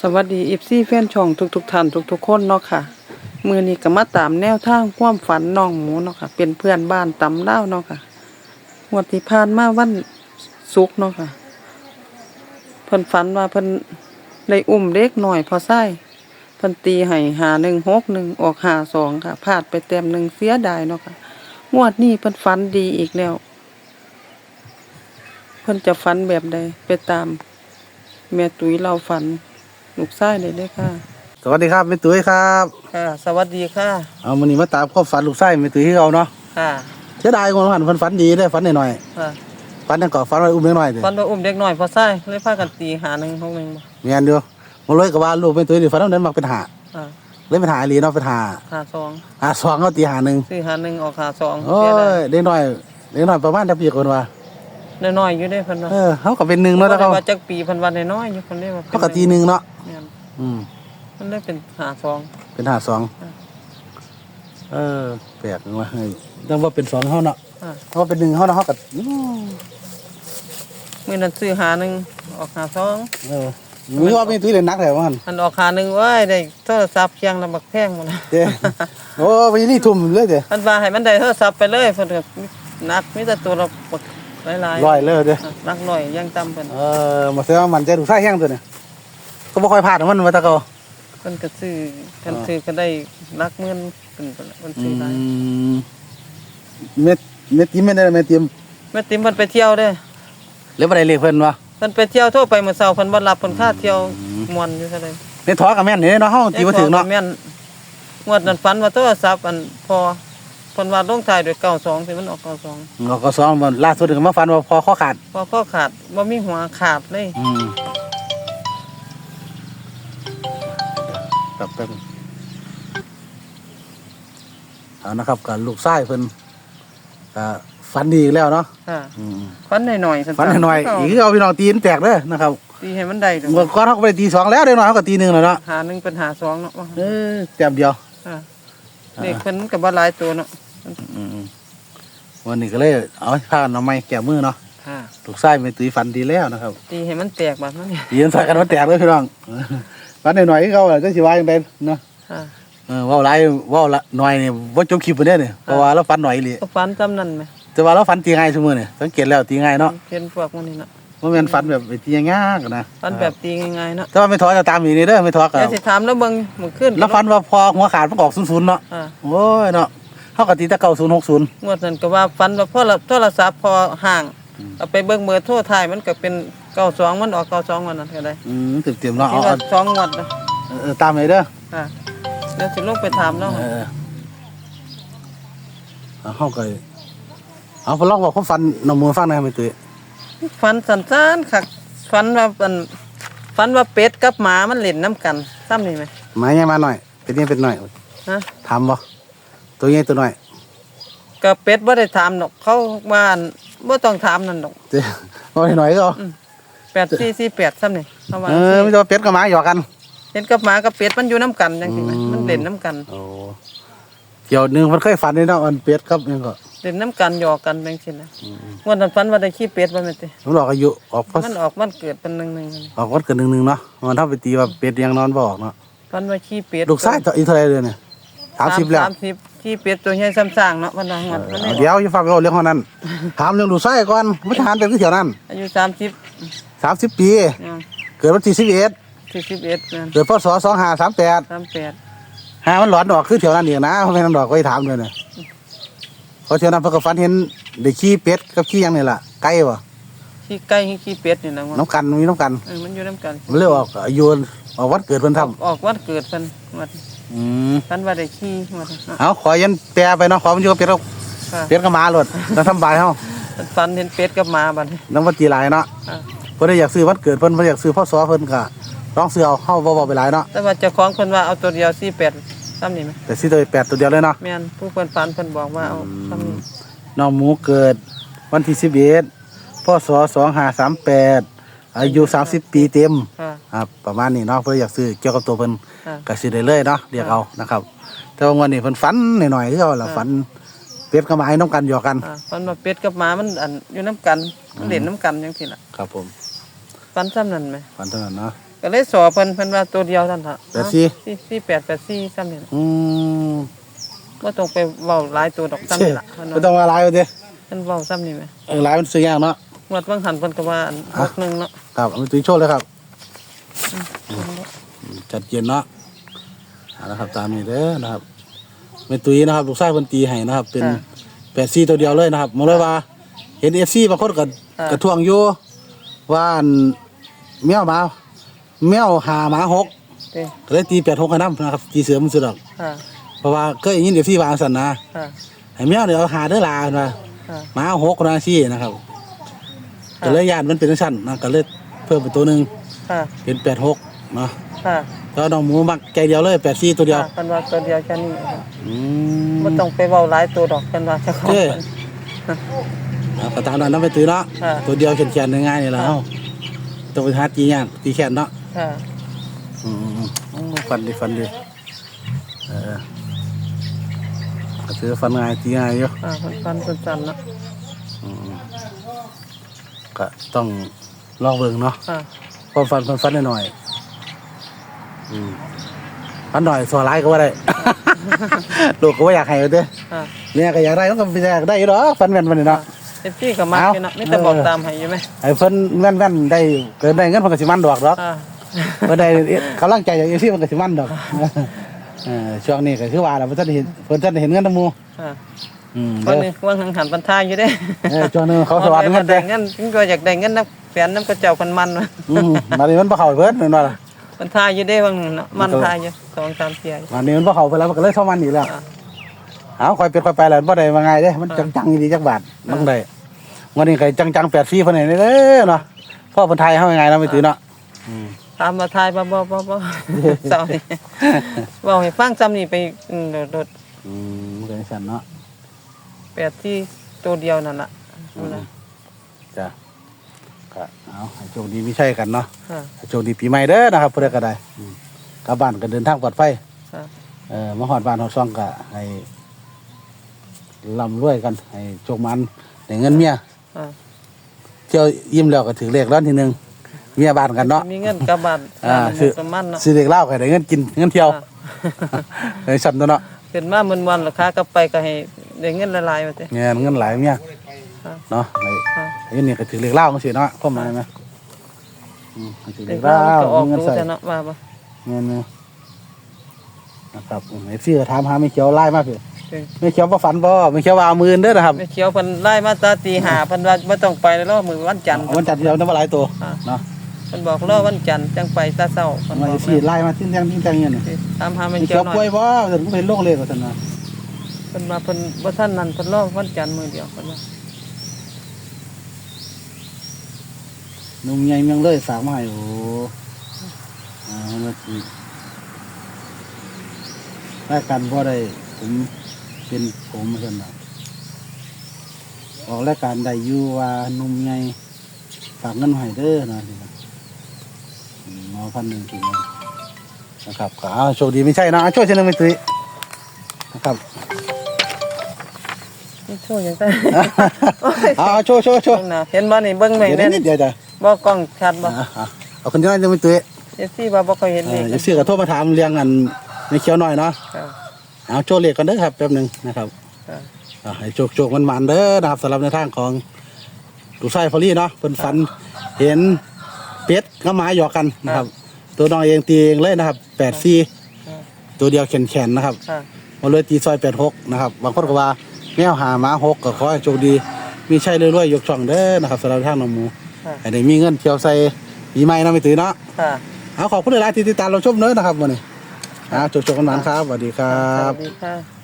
สวัสดีอีฟซี่แฟนช่องทุกๆท่านทุกๆคนเนาะค่ะ มือนี้ก็มาตามแนวทางความฝันน้องหมูเนาะค่ะเป็นเพื่อนบ้านตำเล่าเนาะค่ะงวดที่ผ่านมาวันศุกร์เนาะค่ะเพิ่นฝันว่าเพิ่นได้อุ้มเด็กหน่อยพอไส้เพิ่นตีให้หาหนึ่งหกหนึ่งออกหาสองค่ะพลาดไปเต็มหนึ่งเสียดายเนาะค่ะงวดนี้เพิ่นฝันดีอีกแล้ว เพิ่นจะฝันแบบใดไปตาม แม่ตุ้ยเราฝัน ลูกไส้เลยเด้อค่ะ สวัสดีครับแม่ตุ้ยครับค่ะ สวัสดีค่ะเอาวันนี้มาตามความฝันลูกไส้แม่ตุ้ยที่เราเนาะค่ะเสียดายคนฝันฝันฝันดีได้อฝันหน่อยค่ะๆฝันยังก่อฝันไว้อุ้มเล็กน้อยเด้อฝันว่าอุ้มเด็กน้อยพอไส้เลยพากันตีหาหนึ่งหกหนึ่งบ่เมียนเดียวมาเลยกับว่าลูกแม่ตุ้ยนี่ฝันว่านั้นมักเป็นหาค่ะเลยเป็นหาอีหลีเนาะเป็นหาหาสองหาสองเขาตีหาหนึ่งสี่หาหนึ่งออกหาสองโอ้เสียดายยเล็กน้อยเล็กน้อยประมาณจะปีคนว่า น้อยๆอยู่ได้เพิ่นว่าเออเขาก็เป็นหนึ่งเนาะบ่แล้วได้เขาว่าจักปีเพิ่นว่าน้อยๆอยู่เพิ่นได้ว่าเขาก็ตีหนึ่งเนาะแม่นอืม มันได้เป็นหาสอง เป็นหาสองอ่าเออแปลกว่าเฮ้ยต้องว่าเป็นสองเขาเนาะอ่า เพราะว่าเป็นหนึ่งเขาเนาะเขาก็อืมมื้อนั้นซื้อหาหนึ่งออกหาสอง เออมีว่าแม่ตุ้ยเล่นนักแต่ว่าหันอันออกหาหนึ่งเว้ยได้โทรศัพท์เคียงลำบักแพงหมดนะเด้โอ้ไปนี่ทุ่มเลยเด้อันว่าให้มันได้โทรศัพท์ไปเลยเพิ่นก็นักมีแต่ตัวละบัก หลายๆร้อยเลยเด้อะนักหน่อยยังต่ำเพิ่นเออมาเสียว่ามันใจถูกใส่แห้งตัวเนี่ยก็บ่ค่อยพลาดของมันว่าแตะเกาเพิ่นก็ซื้อกันซื้อก็ได้นักหมื่นเพิ่นก็เพิ่นซื้อได้มเม็ดเม็ดติมเม็ดอะไรเม็ดติมแม่ติ๋มเพิ่นไปเที่ยวเด้อเรียกว่าได้เลขเพิ่นวะเพิ่นไปเที่ยวโทรไปมื้อเช้าเพิ่นบ่รับเพิ่นค่าเที่ยวม่วนอยู่ซะเลยในถอกับแม่นนี่เนาะเฮาตีบ่ถึงเนาะแม่นงวดนั้นฝันว่าโทรศัพท์อันพอ เพิ่นว่าลงท้ายด้วย92สิมันออก92เราก็ซ้อมมันล่าสุดก็มาฟันว่าพอข้อขาด พอพ่อขาดบ่มีหัวขาดเลยอืมครับแป๊บนึงเอานะครับกับลูกชายเพิ่นก็ฝันดีอีกแล้วเนาะค่ะอืมฝันหน่อยๆฝันหน่อยๆอีกคือเอาพี่น้องตีนแตกเด้อนะครับตีให้มันได้เด้เมื่อก่อนเขาก็ไปตีสองแล้วเดี๋ยวหน่อยเขาก็ตีหนึ่งแล้วเนาะหาหนึงเป็นหาสองเนาะเออแต้มเดียว ค่ะเด็กเพิ่นก็บ่หลายตัวเนาะ อืมๆวันนี้ก็เลยเอาพากันเอาไม้แก้มือเนาะค่ะลูกไส้ไม่ตีฟันดีแล้วนะครับตีให้มันแตกบัดนั้นเนี่ยตีกันใส่กันมาแตกเลยพี่น้องฟันหน่อยๆเขาจะสิว่าจังไดเนาะค่ะเออเว่าหลายเว่าละหน่อยนี่บ่จบคลิปบ่ได้เนี่ยเพราะว่าเราฟันหน่อยอีหลีก็ฝันจำนั่นไหมแต่ว่าเราฟันตีง่ายซุมื้อนี่สังเกตแล้วตีง่ายเนาะเป็นพวกมันนี่เนาะบ่แม่นฟันแบบไปตียากๆนะฝันแบบตีง่ายๆเนาะแต่ว่าไม่ถอยจะตามอีกนี่เด้อไม่ถอยก็เดี๋ยวสิถามแล้วเบิ่งมื้อคืนแล้วฟันว่าพอหัวขาดมันก็ออก00เนาะอ่าโอ้ยเนาะ เฮาก็ตีแต่9060 งวดนั้นก็ว่าฝันว่าพอโทรศัพท์พอห่างเอาไปเบิ่งเบอร์โทรถ่ายมันก็เป็น92มันออก92วันนั้นก็ได้อืมเต็มๆเนาะคิเอาดว่าสองงวดนะเอาเออตามเลยเด้อ ค่ะเดี๋ยวสิลงไปถามแล้วเออเอาเข้าไปเอาพอลองบอกเขาฟันหนมมือฟังหนะไม่ตื่นฝันสั้นๆค่ะฝันว่าอันฝันว่าเป็ดกับหมามันเล่นน้ำกันซ้ำนี่ไหมมาใหญ่มาหน่อย เป็นนี่เป็นหน่อยฮะทำบ่ ตัวใหญ่ตัวหน่อยก็เป็ดบ่ได้ถามดอกเขาว่าอั่นบ่ต้องถามนั่นดอกเจ้เอาหน่อยก็เอา8448ซ้ำนี่เขาว่าเออไม่ต้องเป็ดกับหมาหยอกกัน เห็นกับหมากับเป็ดมันอยู่น้ำกันจังซี่ไหมอืม มันเล่นน้ำกันโอ้เกี่ยวหนึ่งมันเคยฝันนี่เนาะอันเป็ดครับยังก็เล่นน้ำกันหยอกกันจังซี่นะวันนั้นฝันว่าได้ขี้เป็ดบ่แม่นติผมหลอกอายุออกพอมันออกมันเกิดเป็นหนึ่งหนึ่งออกวัดเกินหนึ่งหนึ่งเนาะมันถ้าไปตีว่าเป็ดยังนอนบ่ออกเนาะฝันว่าขี้เป็ดลูกชายตัวอีเท่าไหรเลยเนี่ยสามสิบแล้วสามสิบขี้เป็ดตัวใหญ่ซ้ำสร้างเนาะวันนั้นมันมันเดี๋ยวอย่าฟังเขาเรื่องของนั้น ถามเรื่องลูกชายก่อนไม่ทหานเป็นที่เถียวนั้นอายุสามสิบสามสิบปี เกิดวันที่สิบเอ็ดสี่สิบเอ็ดนั่นเกิดพศสองห้าสามแปดสามแปดหามันหลอนดอกคือเถียวนั้นเองนะเพราะไม่นำดอกก็ไปถามเลยเนี่ยเพราะเถียวนั้นเพิ่นก็ฝันเห็นได้ขี้เป็ดกับขี้หยังนี่ล่ะไก่บ่ขี้ไก่ขี้เป็ดนี่นะมันน้ำกันมีน้ำกันเออมันอยู่น้ำกันมันเลยออกอายุออกวันเกิดเพิ่นทออกวันเกิดเพิ่นวันำ อืมฝันว่าได้ขี้วันเนาะเอาขอยันแปลไปเนาะขอมันอยู่กับเป็ดกับค่ะเป็ดกับหมาโลดแล้วทำบายเฮาฝันเห็นเป็ดกับหมาบัดนี้น้ำวันจีหลายเนาะอ่าเพิ่นได้อยากซื้อวันเกิดเพิ่นเพิ่นอยากซื้อพศเพิ่นก็ลองซื้อเอาเฮาบ่ๆไปหลายเนาะแต่ว่าเจ้าของเพิ่นว่าเอาตัวเดียวสี่แปดซ้ำนี่ไหมแต่ซื้อตัวแปดตัวเดียวเลยเนาะแม่นผู้เพิ่นฝันเพิ่นบอกว่าเอาซ้ำนี่น้องหมูเกิดวันที่สิบเอ็ดพศส องห้าสามแปดอายุสามสิบปีเต็มค่ะ ครับประมาณนี้เนาะเพื่ออยากซื้อเกี่ยวกับตัวเพิ่นค่ะ ก็ซื้อได้เลยเนาะเรียกเอานะครับ แต่ว่าวันนี้เพิ่นฝันหน่อยๆคือเอาล่ะฝันเป็ดกับหมาให้น้องกันหยอกกัน อ่าฝันว่าเป็ดกับหมามันอันอยู่น้ำกันมันเล่นน้ำกันจังซี่ล่ะครับผมฝันซ้ำนั่นไหมฝันเท่านั้นเนาะก็ก็เลยสอเพิ่นเพิ่นว่าตัวเดียวนั่นล่ะแปดสี่สี่ สี่แปดแปดสี่ซ้ำนี่ล่ะอืมบ่ต้องไปเว้าหลายตัวดอกซ้ำเช่นี่ล่ะเพิ่นไม่ต้อว่างมาหลายไปเด้เพิ่นเว้าซ้ำนี่แหมเออหลายมันซื้อยากเนาะ งวดบางหันเพิ่นก็ว่าอันหกหนึ่งเนาะครับเอาไปตุ้ยโชว์เลยครับอืมจัดเย็นเนาะเอาละครับตามนี้เด้อนะครับเป็นตุ้ยนะครับลูกชายเพิ่นตีให้นะครับ เป็นแปดซี่ตัวเดียวเลยนะครับมองเลยว่า เห็นเอฟซีบางคนก็กระทวงอยู่ว่าอันแมวหมาแมวหาหมาหกเด้ก็เลยตีแปดหกกันน้ำนะครับตีเสือมันสุดหรอกค่ะเพราะว่าก็อย่างนี้เอฟซีวางสันนะค่ะให้แมวเดี๋ยวเอาหาเด้อลานะค่ะหมาหกนะซี่นะครับ ก็เลยยานมันเป็นสั้นนะก็เลยเพิ่มเป็นตัวหนึ่งค่ะเป็นแปดหกเนาะค่ะแล้วน้องหมูมักใจเดียวเลยแปดซี่ตัวเดียวค่ะเพิ่นว่าตัวเดียวแค่นี้ค่ะอืบ่ต้องไปเว้าหลายตัวดอกเพิ่นว่าเจ้าของเอ้ยเพิ่น เอาก็ตามนั้นน้ำไปตื้อเนาะค่ะตัวเดียวแขนๆง่ายๆนี่แหละค่ะ เอ้าตัวไปหาตียากตีแขนเนาะค่ะอืมอืมอืมฟันดีฟันดีเออก็ถือฟันง่ายตีง่ายอยู่ค่ะเพิ่นฟันเพิ่นจันเนาะอืม ก็ต้องลองเบิ่งเนาะค่ะความฟันฟันฟันหน่อยๆอืมฟันหน่อยสัวร้ายก็ว่าได้ ลูกก็ว่าอยากให้เอาเด้อค่ะเนี่ยก็อยากได้ต้องก็ไปอยากได้อยู่หรอกฟันแม่นมันนี่เนาะ เอฟซีก็มักเอ้าอยู่เนาะมีแต่บอกเออตามให้อยู่ไหมไอ้เพิ่นแม่นแม่นได้เกินได้เงินเพิ่นก็สิมันดอกดอกอ่าเพิ่นได้กำลังใจจากเอซี่เพิ่นก็สิมันดอกเออช่วงนี้ก็คือว่าแล้วเพิ่นท่านได้เห็นเพิ่นท่านได้เห็นเงินนำหมู่อ่า อืมวันเด้อนี้วันหังหันปันทายอยู่เด้เออช่วงนึงเขาสวัสดิ์เงินได้เด้เงินถึงก็อยากได้เงินน้ำแฟนน้ำกระเจ้าคนมันว่ะอืมมานี้มันบ่เข้าให้เพิ่นแม่นบ่ล่ะปันทายอยู่เด้วันนั้นเนาะมันทายอยู่สองสามเที่ยอยู่ มานี้มันบ่เข้าไปแล้วมันก็เลยเข้ามันอีกแล้วอ่า เอาค่อยเป็นค่อยไปแล้วบ่ได้ว่าง่ายเด้ มันจังๆดีจักบาทต้องได้วันนี้ก็จังๆ84เพิ่นให้เด้อเนาะพ่อเพิ่นไทยเฮายังไงเนาะไม่ตื้อเนาะอืมตามมาทายบ่บ่บ่บ่เศร้านี่เว้าให้ฟังซ้ำนี่ไปอืมโดดอืมมันก็จังซั่นเนาะๆ แปดที่ตัวเดียวนั่นล่ะนะจ้ะก็เอาให้โชคดีมีชัยกันเนาะค่ะให้โชคดีปีใหม่เด้อนะครับเพื่อก็ได้อืมกลับบ้านก็เดินทางปลอดภัย ค่ะเออมาหอดบ้านหอดซ่องก็ให้ร่ำรวยกัน ให้โชคมันได้เงินเมียอ่าเที่ยวยิ้มแล้วก็ถือเลขร้อนทีหนึ่งเมียบ้านกันเนาะ มีเงินกลับบ้านอ่าคืคืออมันเนาะซื้อเลขเหล้าก็ได้เงินกินเงินเที่ยวอ่าในสันตัวเนาะขึ้นมามื้อวันราคากลับไปก็ให้ ได้เงินหลายๆว่าติเงินเงินหลายเมียค่ะเนาะไอ้ค่ะไอ้นี่ก็ถือเลขเหล้าจังซี่เนาะเข้ามาไหมอืมถือเลเด็กขเหล้าเราก็ออกมีเงินรู้ใส่แต่เนาะว่าบ่เงินเนี่ยนะครับไอ้ซี่ก็ถามหาไม่เขียวไล่มาเพี่เออไม่เขียวบ่ฝันบ่ไม่เขียวว่าเอามือเด้อนะครับ แม่เขียวเพิ่นไล่มาตาตีห้าเพิ่นว่าบ่ต้องไปแล้วมื้อวันจันทร์ วันจันทร์ที่เราได้มาหลายตัวอ่า เนาะเพิ่นบอกรอวันจันทร์จังไปตาเช้าเพิ่นบมาอกสิไล่มาทิ้งแทงทิ้งแทงเงี้ยนี่ตามหาแม่ไม่เขีเขียยววหน่ป่อวยยบ่เดี๋ยวผมเห็นโรคเลยว่าซั่นน่ะเพิ่นว่าเพิ่นบ่ทันนั้นเพิ่นรอวันจันทร์มื้อเดียวเพิ่นว่าหนุ่มใหญ่เมืองเลยฝากมาให้โอ้อ่ามันสิรายการบ่ได้ผมเป็นผมซั่นน่ะออกรายการได้อยู่ว่าหนุ่มใหญ่ฝากเงินมาให้เด้อนะนี่นะอืมเอาพันหนึ่งกินนะครับก็เอาโชคดีไม่ใช่นะเอาช่วยเช่นนึงไม่ตุยนะครับ นี่โชว์จังซั่นเอาเอาโชว์โชว์โชว์เบิ่งน่ะเห็นบ่นี่เบิ่งไว้เดี๋ยวแน่นิดเดียวจ้ะบ่กล้องชัดบ่อะอะเอาคนที่นั่นจะไม่ตุ้ยเอฟซีว่าบ่ค่อยเห็นเอเลอยจะซื้อกับโทรมาถามเรื่องอันในเขียวหน่อยเนาะค่ะเอาโชว์เลขกันเด้อครับแป๊บหนึงนะครับค่ะอะให้โชคโชคมันมันๆเด้อนะครับสำหรับในทางของลูกชายฟอรี่เนาะเป็นฝันเห็นเป็ดกับหมาหยอกกันนะครับ ตัวน้องเองตีเองเลยนะครับแปดสี่ค่ะตัวเดียวแขนๆนะครับค่ะมาเลยตีซอยแปดหกนะครับบางคนก็ว่า แมวหาหมาหกก็ขอให้โชคดี มีชัยรวยๆยกช่องเด้อนะครับสำหรับทางน้องหมูค่ะ ให้ได้มีเงินเที่ยวใส่ปีใหม่เนาะไม่ตื่นเนาะค่ะเอาขอบคุณหลายๆที่ติดตามเราชมเนื้อะนะครับวันนี้อ่าจบๆกันหวานครับสวัสดีครัสบ วัสดีค่ะ